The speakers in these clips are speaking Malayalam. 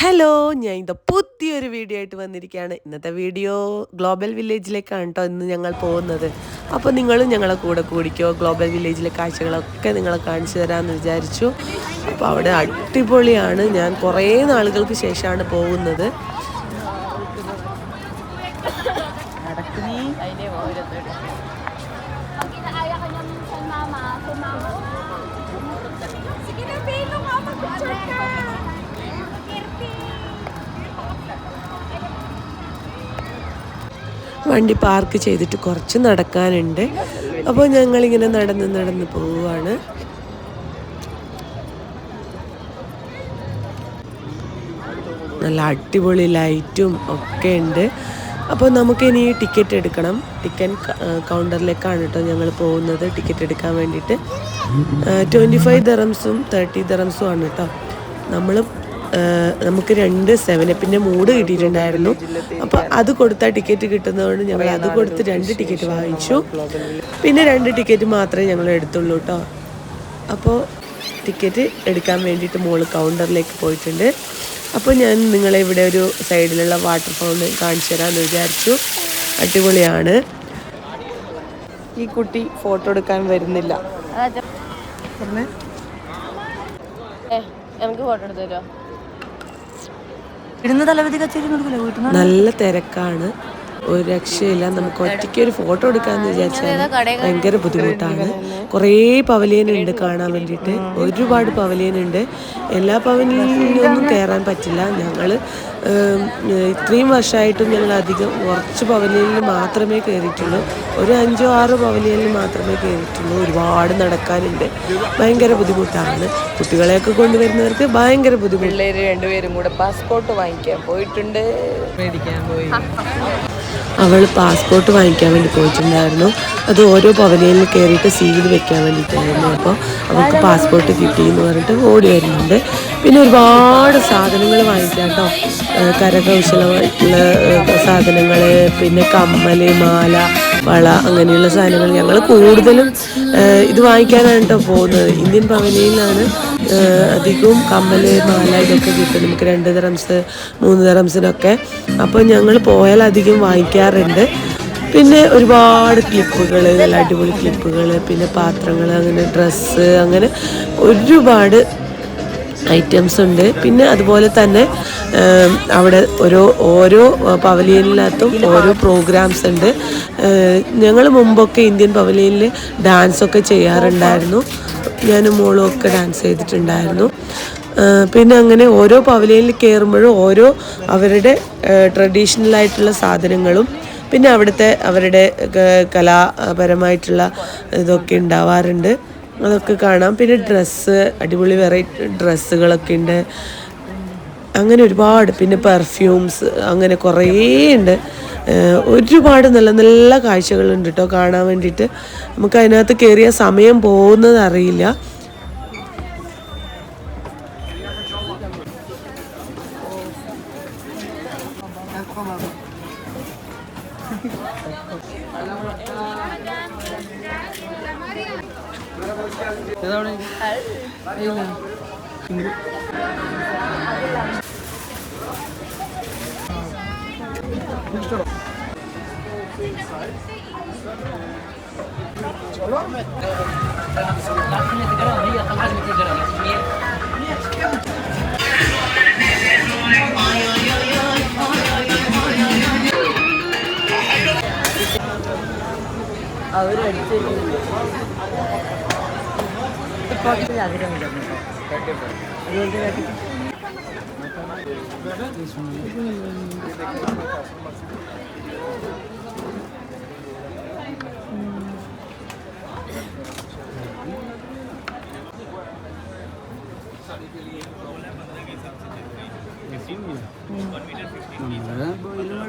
ഹലോ ഞാൻ ഇത് പുതിയൊരു വീഡിയോ ആയിട്ട് വന്നിരിക്കുകയാണ്. ഇന്നത്തെ വീഡിയോ ഗ്ലോബൽ വില്ലേജിലേക്കാണ് കേട്ടോ ഇന്ന് ഞങ്ങൾ പോകുന്നത്. അപ്പോൾ നിങ്ങളും ഞങ്ങളെ കൂടെ കൂടിക്കോ ഗ്ലോബൽ വില്ലേജിലെ കാഴ്ചകളൊക്കെ നിങ്ങളെ കാണിച്ചു തരാമെന്ന് വിചാരിച്ചു. അപ്പോൾ അവിടെ അടിപൊളിയാണ്. ഞാൻ കുറേ നാളുകൾക്ക് ശേഷമാണ് പോകുന്നത്. വണ്ടി പാർക്ക് ചെയ്തിട്ട് കുറച്ച് നടക്കാനുണ്ട്. അപ്പോൾ ഞങ്ങളിങ്ങനെ നടന്ന് നടന്ന് പോവുകയാണ് നല്ല അടിപൊളി ലൈറ്റും ഒക്കെ ഉണ്ട്. അപ്പോൾ നമുക്ക് ഇനി ടിക്കറ്റ് എടുക്കണം. ടിക്കറ്റ് കൗണ്ടറിലേക്കാണ് കേട്ടോ ഞങ്ങൾ പോകുന്നത്. ടിക്കറ്റ് എടുക്കാൻ വേണ്ടിയിട്ട്. ട്വന്റി ഫൈവ് ദറംസും തേർട്ടി ദറംസും ആണ് കേട്ടോ. നമ്മൾ നമുക്ക് രണ്ട് സെവനപ്പിന്റെ മൂഡ് കിട്ടിയിട്ടുണ്ടായിരുന്നു. അപ്പോൾ അത് കൊടുത്ത ടിക്കറ്റ് കിട്ടുന്നതുകൊണ്ട് ഞങ്ങൾ അത് കൊടുത്ത് രണ്ട് ടിക്കറ്റ് വാങ്ങിച്ചു. പിന്നെ രണ്ട് ടിക്കറ്റ് മാത്രമേ ഞങ്ങൾ എടുത്തുള്ളൂ കേട്ടോ അപ്പോൾ ടിക്കറ്റ് എടുക്കാൻ വേണ്ടിയിട്ട് മോൾ കൗണ്ടറിലേക്ക് പോയിട്ടുണ്ട്. അപ്പോൾ ഞാൻ നിങ്ങളെ ഇവിടെ ഒരു സൈഡിലുള്ള വാട്ടർ ഫൗണ്ടൻ കാണിച്ചു തരാമെന്ന് വിചാരിച്ചു. അടിപൊളിയാണ്. ഈ കുട്ടി ഫോട്ടോ എടുക്കാൻ വരുന്നില്ല. എനിക്ക് ഫോട്ടോ എടുത്തു തരുമോ നല്ല തിരക്കാണ്. ഒരു രക്ഷയില്ല. നമുക്ക് ഒറ്റയ്ക്ക് ഒരു ഫോട്ടോ എടുക്കാന്ന് വിചാരിച്ചാൽ ഭയങ്കര ബുദ്ധിമുട്ടാണ്. കുറേ പവലിയൻ ഉണ്ട് കാണാൻ വേണ്ടിയിട്ട്. ഒരുപാട് പവലിയൻ ഉണ്ട് എല്ലാ പവലിയനിലൊന്നും കയറാൻ പറ്റില്ല. ഞങ്ങൾ ഇത്രയും വർഷമായിട്ടും ഞങ്ങൾ അധികം കുറച്ച് പവലിയനിൽ മാത്രമേ കയറിയിട്ടുള്ളൂ. ഒരു അഞ്ചോ ആറോ പവലിയനിൽ മാത്രമേ കയറിയിട്ടുള്ളൂ. ഒരുപാട് നടക്കാനുണ്ട്. ഭയങ്കര ബുദ്ധിമുട്ടാണ്. കുട്ടികളെയൊക്കെ കൊണ്ടുവരുന്നവർക്ക് ഭയങ്കര ബുദ്ധിമുട്ട്. പിള്ളേർ രണ്ടുപേരും കൂടെ പാസ്പോർട്ട് വാങ്ങിക്കാൻ പോയിട്ടുണ്ട്. മേടിക്കാൻ പോയി. അവൾ പാസ്പോർട്ട് വാങ്ങിക്കാൻ വേണ്ടി പോയിട്ടുണ്ടായിരുന്നു. അത് ഓരോ പവനിയിൽ കയറിയിട്ട് സീൽ വെക്കാൻ വേണ്ടിയിട്ടായിരുന്നു. അപ്പോൾ അവൾക്ക് പാസ്പോർട്ട് കിട്ടി എന്ന് പറഞ്ഞിട്ട് ഓടി വരുന്നുണ്ട്. പിന്നെ ഒരുപാട് സാധനങ്ങൾ വാങ്ങിക്കാം കേട്ടോ. ഏഹ് കരകൗശലമായിട്ടുള്ള സാധനങ്ങൾ പിന്നെ കമ്മൽ മാല വള അങ്ങനെയുള്ള സാധനങ്ങൾ ഞങ്ങൾ കൂടുതലും ഇത് വാങ്ങിക്കാനാണ് കേട്ടോ പോകുന്നത്. ഇന്ത്യൻ പവനിയിലാണ് അധികവും കമ്മൽ മാല ഇതൊക്കെ കിട്ടും നമുക്ക് രണ്ട് തരംസ് മൂന്ന് തരംസിനൊക്കെ. അപ്പോൾ ഞങ്ങൾ പോയാൽ അധികം വാങ്ങിക്കാറുണ്ട്. പിന്നെ ഒരുപാട് ക്ലിപ്പുകൾ നല്ല അടിപൊളി ക്ലിപ്പുകൾ പിന്നെ പാത്രങ്ങൾ അങ്ങനെ ഡ്രസ്സ് അങ്ങനെ ഒരുപാട് ഐറ്റംസ് ഉണ്ട്. പിന്നെ അതുപോലെ തന്നെ അവിടെ ഓരോ ഓരോ പവലിയനിനകത്തും ഓരോ പ്രോഗ്രാംസ് ഉണ്ട്. ഞങ്ങൾ മുമ്പൊക്കെ ഇന്ത്യൻ പവലിയനിൽ ഡാൻസൊക്കെ ചെയ്യാറുണ്ടായിരുന്നു. ഞാനും മോളും ഒക്കെ ഡാൻസ് ചെയ്തിട്ടുണ്ടായിരുന്നു. പിന്നെ അങ്ങനെ ഓരോ പവലിയനിൽ കയറുമ്പോഴും ഓരോ അവരുടെ ട്രഡീഷണൽ ആയിട്ടുള്ള സാധനങ്ങളും പിന്നെ അവിടുത്തെ അവരുടെ കലാപരമായിട്ടുള്ള ഇതൊക്കെ ഉണ്ടാവാറുണ്ട്. അതൊക്കെ കാണാം. പിന്നെ ഡ്രസ്സ് അടിപൊളി വെറൈറ്റി ഡ്രസ്സുകളൊക്കെ ഉണ്ട്. അങ്ങനെ ഒരുപാട്. പിന്നെ പെർഫ്യൂംസ് അങ്ങനെ കുറേ ഉണ്ട്. ഒരുപാട് നല്ല നല്ല കാഴ്ചകളുണ്ട് കേട്ടോ കാണാൻ വേണ്ടിയിട്ട്. നമുക്ക് അതിനകത്ത് കയറിയ സമയം പോകുന്നത് അറിയില്ല. mal. Ahora, ¿qué es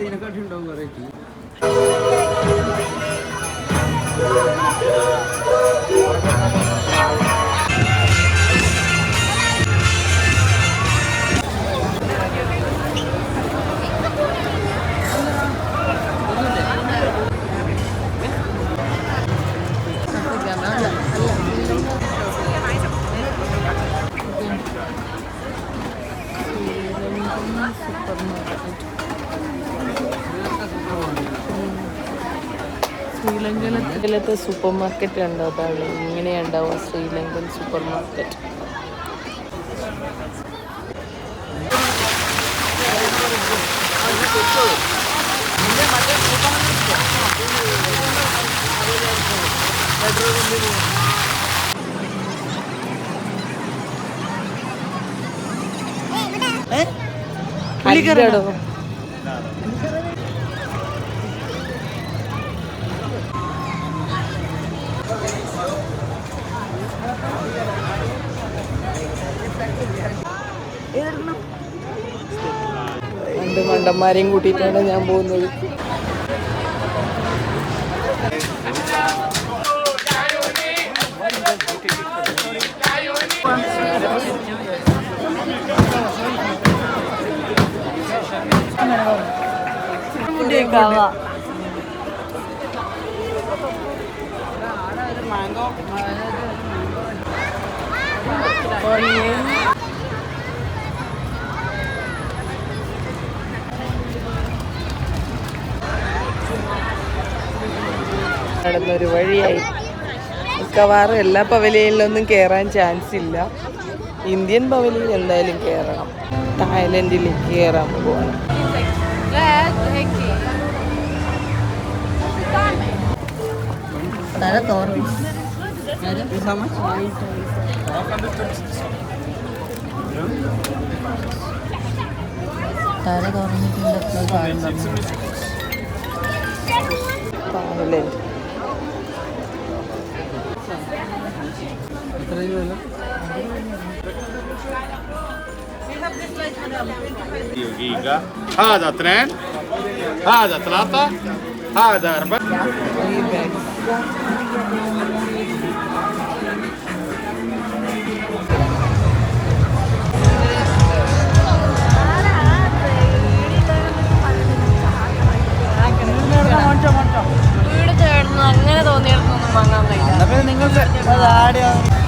ഇതിനെക്കാട്ടി ഉണ്ടാവും വെറൈറ്റി ശ്രീലങ്കയിലത്തെ സൂപ്പർ മാർക്കറ്റ് ഉണ്ടോ അതാണ് ഇങ്ങനെയുണ്ടാവും ശ്രീലങ്കൻ സൂപ്പർ മാർക്കറ്റ് അല്ലടോ രണ്ട് മണ്ടന്മാരെയും കൂട്ടിയിട്ടാണ് ഞാൻ പോകുന്നത്. നടന്നൊരു വഴിയായി. മിക്കവാറും എല്ലാ പവലിയനിലൊന്നും കയറാൻ ചാൻസ് ഇല്ല. ഇന്ത്യൻ പവലിയൻ എന്തായാലും കയറണം. തായ്ലൻഡിലേക്ക് കയറാൻ പോവാണ്. തായ്ലൻഡ്. دقيقة هذا ترين هذا ثلاثة هذا أربعة Monta, monta. കഴിയില്ല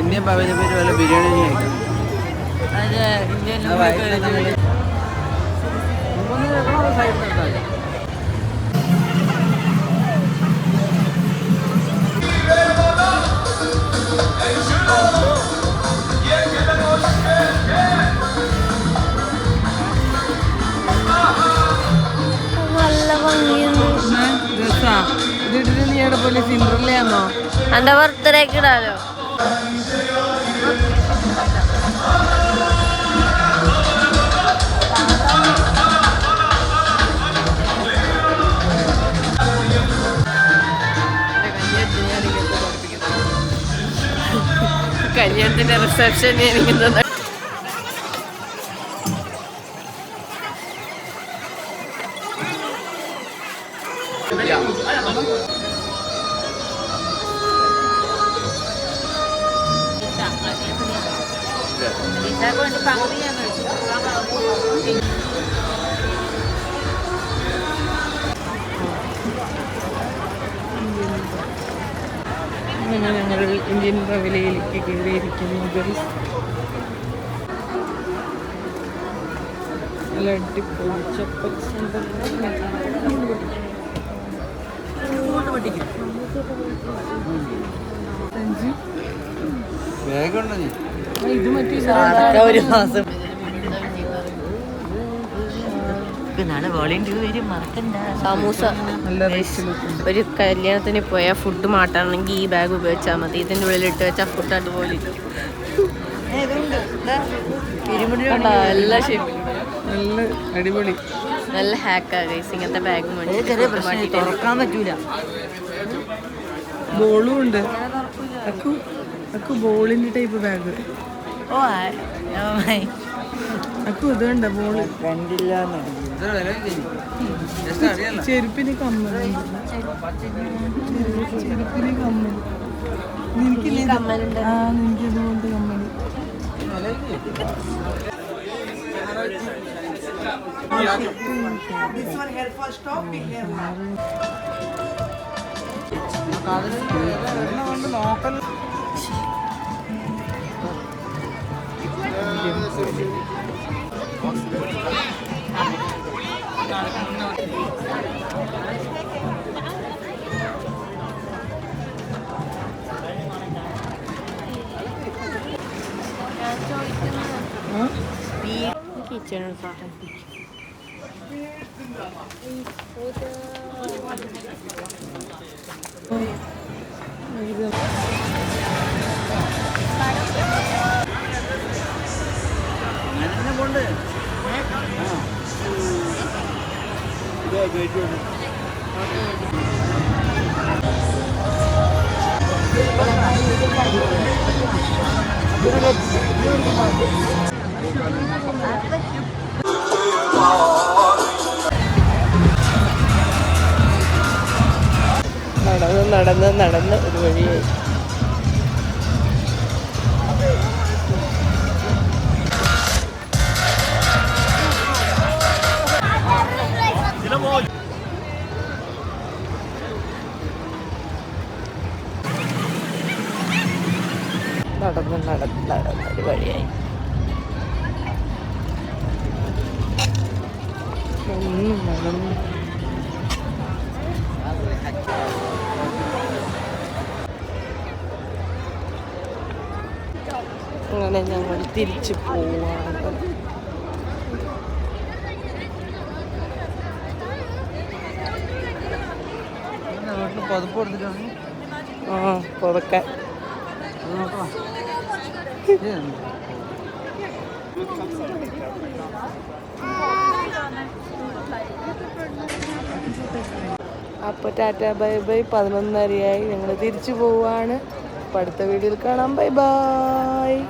ഇന്ത്യൻ പേര് വല്ല ബിരിയാണി അതെ ഇന്ത്യയിൽ നല്ല എവിടെ പോലെ സിൻഡ്രല്ലയാന്നോ എന്റെ ബർത്ത്ഡേക്ക് ഇടാലോ. കല്യാണത്തിന്റെ റിസപ്ഷൻ എനിക്ക് തന്നെ അങ്ങനെ ഞങ്ങൾ ഇന്ത്യൻ റവലയിലേക്ക് കയറിയിരിക്കുന്നു ഗൈസ് നല്ല അടിപൊളി ചപ്പൽ സെന്റർ നമുക്ക് വേഗമുണ്ടോ നീ ഇത് മറ്റേ ഒരു മാസം. നാളെ വോളണ്ടിയർ വരും മറക്കണ്ട. സമൂസ. ഒരു കല്യാണത്തിന് പോയ ഫുഡ് മാട്ടാണെങ്കിൽ ഈ ബാഗ് ഉപയോഗിച്ചാൽ മതി. ഇതിന്റെ ഉള്ളിൽ ഇട്ട് വെച്ചാൽ ഫുഡ് അതുപോലെ? എല്ലാ ഷേപ്പിലും നല്ല അടിപൊളി. നല്ല ഹാക്കാ ഗൈസ് ഇങ്ങനത്തെ ബാഗ് തുറക്കാൻ പറ്റൂല. ബോളും ഉണ്ട്. അക്കു ബോളിന്റെ ടൈപ്പ് ബാഗ് ഓ അക്കു ഇത് കണ്ട ബോൾ? ചെരുപ്പിന് കമ്മലുണ്ട് ചെരുപ്പിന് കമ്മൽ നിനക്കില്ലേ? ആ നിനക്ക് ഇതുപോലത്തെ Kitchen or something. നടന്ന് നടന്ന് നടന്ന് ഒരു വഴിയായി. നടന്ന് നടന്ന് നടന്ന് ഒരു വഴിയായി. ഒന്നും നടന്ന് അങ്ങനെ ഞങ്ങൾ തിരിച്ചു പോവാണ്. ആ പുറക്കാൻ അപ്പോൾ ടാറ്റ ബൈ ബൈ. പതിനൊന്നരയായി. ഞങ്ങൾ തിരിച്ചു പോവാണ്. അടുത്ത വീഡിയോയിൽ കാണാം. Bye bye.